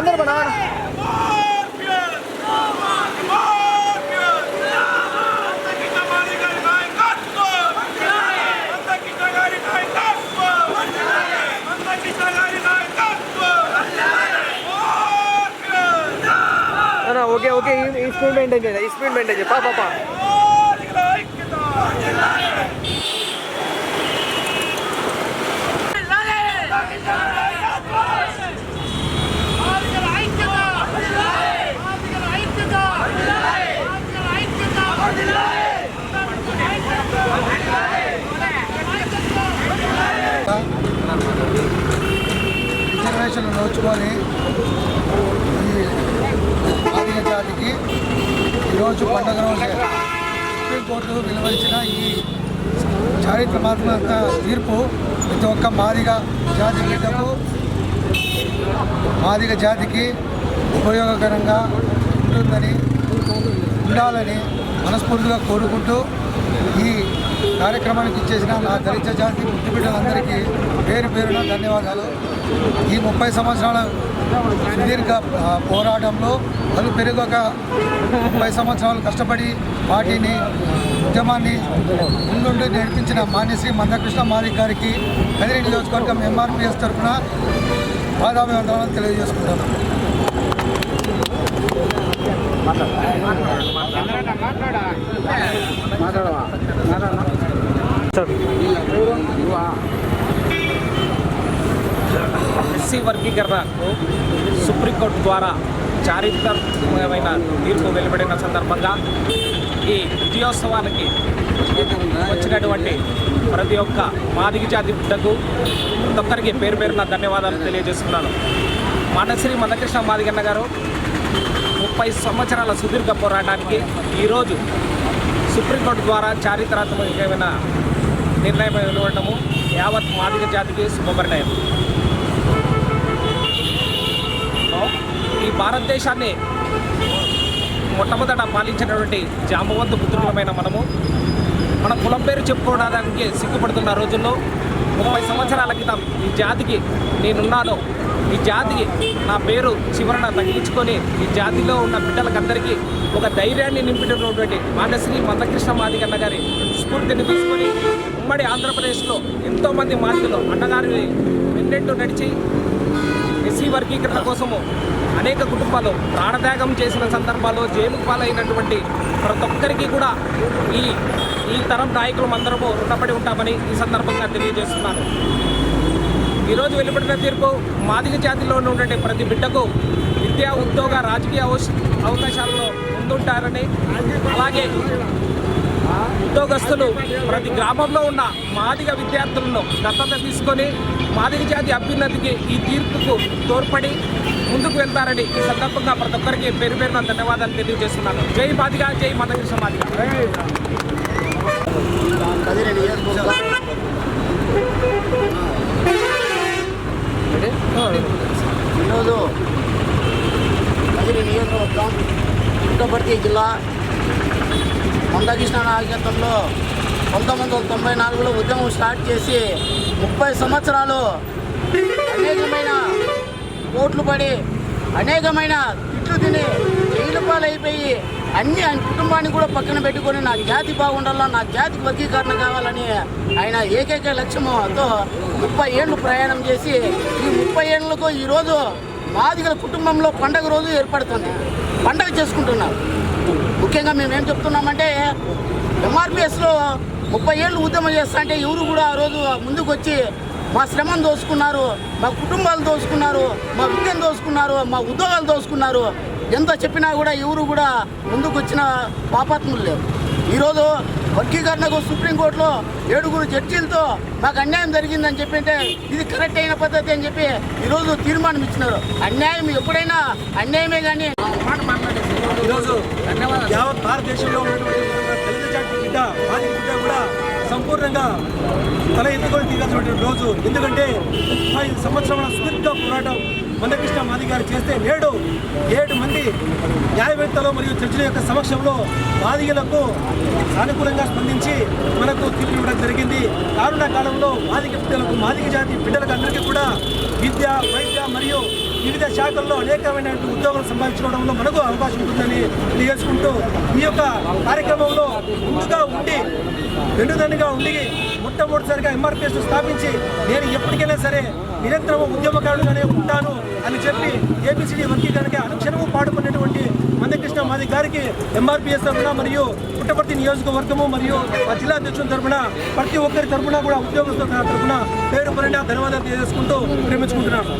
ఇంకా ముందర పడ ముందర పడ అన్న ఓకే ఓకే ఈ- ఈ స్పీడ్ మెయింటైన్ చేయండి ఈ రిజర్వేషన్లు నోచుకొని ఈ ఆదిక జాతికి ఈరోజు పండుగ రోజు సుప్రీంకోర్టు వెలువరించిన ఈ చారిత్రాత్మక తీర్పు ప్రతి ఒక్క మాదిగ జాతి బిడ్డకు మాదిగ జాతికి ఉపయోగకరంగా ఉంటుందని ఉండాలని మనస్ఫూర్తిగా కోరుకుంటూ ఈ కార్యక్రమానికి ఇచ్చేసిన నా దళిత జాతి ముద్దు బిడ్డలందరికీ పేరు పేరున ధన్యవాదాలు. ఈ ముప్పై సంవత్సరాల సుదీర్ఘ పోరాటంలో అలు పెరుగక ముప్పై సంవత్సరాలు కష్టపడి పార్టీని ఉద్యమాన్ని ముందుండి నడిపించిన మాన్యశ్రీ మందకృష్ణ మాలిక్ గారికి కదిరి నియోజకవర్గం ఎంఆర్పిఎస్ తరఫున పాదాభివందనాలను తెలియజేసుకుంటాను ఎస్సీ వర్గీకరణకు సుప్రీంకోర్టు ద్వారా చారిత్రాత్మకమైన తీర్పు వెలువడిన సందర్భంగా ఈ విజయోత్సవానికి వచ్చినటువంటి ప్రతి ఒక్క మాదిగ జాతి బిడ్డకు ప్రతి ఒక్కరికి పేరు పేరున ధన్యవాదాలు తెలియజేస్తున్నాను. మానశ్రీ మందకృష్ణ మాదిగన్న గారు ముప్పై సంవత్సరాల సుదీర్ఘ పోరాటానికి ఈరోజు సుప్రీంకోర్టు ద్వారా చారిత్రాత్మకమైన నిర్ణయం వెలువడము యావత్ మాదిగ జాతికి శుభపరిణయం భారతదేశాన్ని మొట్టమొదట పాలించినటువంటి జాంబవంతు పుత్రులమైన మనము. మన కులం పేరు చెప్పుకోవడానికి సిగ్గుపడుతున్న రోజుల్లో ముప్పై సంవత్సరాల క్రితం ఈ జాతికి నేనున్నాను. ఈ జాతికి నా పేరు చివరన తగ్గించుకొని ఈ జాతిలో ఉన్న బిడ్డలకందరికీ ఒక ధైర్యాన్ని నింపినటువంటి మాటశ్రీ మందకృష్ణ మాదిగన్న గారి స్ఫూర్తిని తీసుకొని ఉమ్మడి ఆంధ్రప్రదేశ్లో ఎంతోమంది మాదిగలు అన్నగారి వెన్నెట్టు నడిచి ఎస్సీ వర్గీకరణ కోసము అనేక కుటుంబాలు ప్రాణత్యాగం చేసిన సందర్భాల్లో జైలు పాలైనటువంటి ప్రతి ఒక్కరికి కూడా ఈ ఈ తరం నాయకులు అందరము రుణపడి ఉంటామని ఈ సందర్భంగా తెలియజేస్తున్నాను. ఈరోజు వెలువడిన తీర్పు మాదిగ జాతిలో ఉన్నటువంటి ప్రతి బిడ్డకు విద్యా ఉద్యోగ రాజకీయ అవకాశాలలో ముందుంటారని అలాగే ఉద్యోగస్తులు ప్రతి గ్రామంలో ఉన్న మాదిగ విద్యార్థులను దత్తత తీసుకొని మాదిగ జాతి అభ్యున్నతికి ఈ తీర్పుకు తోడ్పడి ముందుకు వెళ్తారని ఈ సందర్భంగా ప్రతి ఒక్కరికి పేరు పేరున ధన్యవాదాలు తెలియజేస్తున్నాను. జై మాదిగ జై మదకృష్ణ మాదిగ. ఈరోజు కదిరి నియోజకవర్గం పుట్టపర్తి జిల్లా మందకృష్ణ నాయకత్వంలో పంతొమ్మిది వందల తొంభై నాలుగులో ఉద్యమం స్టార్ట్ చేసి ముప్పై సంవత్సరాలు అనేకమైన ఓట్లు పడి అనేకమైన తిట్లు తిని జైలు పాలైపోయి అన్ని ఆయన కుటుంబాన్ని కూడా పక్కన పెట్టుకొని నా జాతి బాగుండాలా నా జాతికి వర్గీకరణ కావాలని ఆయన ఏకైక లక్ష్యంతో ముప్పై ఏళ్ళు ప్రయాణం చేసి ఈ ముప్పై ఏళ్ళకు ఈరోజు మాదిగల కుటుంబంలో పండగ రోజు ఏర్పడుతుంది. పండగ చేసుకుంటున్నారు. ముఖ్యంగా మేము ఏం చెప్తున్నామంటే ఎంఆర్పిఎస్లో ముప్పై ఏళ్ళు ఉద్యమం చేస్తా అంటే ఎవరు కూడా ఆ రోజు ముందుకు వచ్చి మా శ్రమను దోసుకున్నారు మా కుటుంబాలు దోసుకున్నారు మా విద్యను దోసుకున్నారు మా ఉద్యోగాలు దోసుకున్నారు. ఎంత చెప్పినా కూడా ఎవరు కూడా ముందుకు వచ్చిన పాపాత్ములు లేరు. ఈరోజు వర్గీకరణకు సుప్రీంకోర్టులో ఏడుగురు జడ్జీలతో మాకు అన్యాయం జరిగిందని చెప్పి అంటే ఇది కరెక్ట్ అయిన పద్ధతి అని చెప్పి ఈరోజు తీర్మానం ఇచ్చినారు. అన్యాయం ఎప్పుడైనా అన్యాయమే కానీ ఈరోజు యావత్ భారతదేశంలో ఉన్నటువంటి బిడ్డ బాధిత బిడ్డ కూడా సంపూర్ణంగా తల ఎత్తుకొని తీరాల్సినటువంటి రోజు. ఎందుకంటే ముప్పై సంవత్సరాల సుదీర్ఘ పోరాటం మందకృష్ణ మాది గారు చేస్తే నేడు ఏడు మంది న్యాయవేత్తలు మరియు జడ్జిల యొక్క సమక్షంలో బాధితులకు సానుకూలంగా స్పందించి మనకు తీర్పు ఇవ్వడం జరిగింది. కారుణ కాలంలో మాదిక బిడ్డలకు మాదిక జాతి బిడ్డలకు అందరికీ కూడా విద్య వైద్య మరియు వివిధ శాఖల్లో అనేకమైన ఉద్యోగాలు సంపాదించుకోవడంలో మనకు అవకాశం ఉంటుందని తెలియజేసుకుంటూ ఈ యొక్క కార్యక్రమంలో ముందుగా ఉండి వెన్నుదన్నుగా ఉండి మొట్టమొదటిసారిగా ఎంఆర్పిఎస్ స్థాపించి నేను ఎప్పటికైనా సరే నిరంతరం ఉద్యమకారుడుగానే ఉంటాను అని చెప్పి ఏపీసీడీ వర్గీకరణకి అనుక్షణము పాడుకున్నటువంటి మంది మా గారికి ఎంఆర్పిఎస్ తరఫున మరియు పుట్టపర్తి నియోజకవర్గము మరియు మా జిల్లా అధ్యక్షుల తరఫున ప్రతి ఒక్కరి తరఫున కూడా ఉద్యోగస్తుల తరఫున పేరు పరంగా ధన్యవాదాలు తెలియజేసుకుంటూ ప్రేమించుకుంటున్నాను.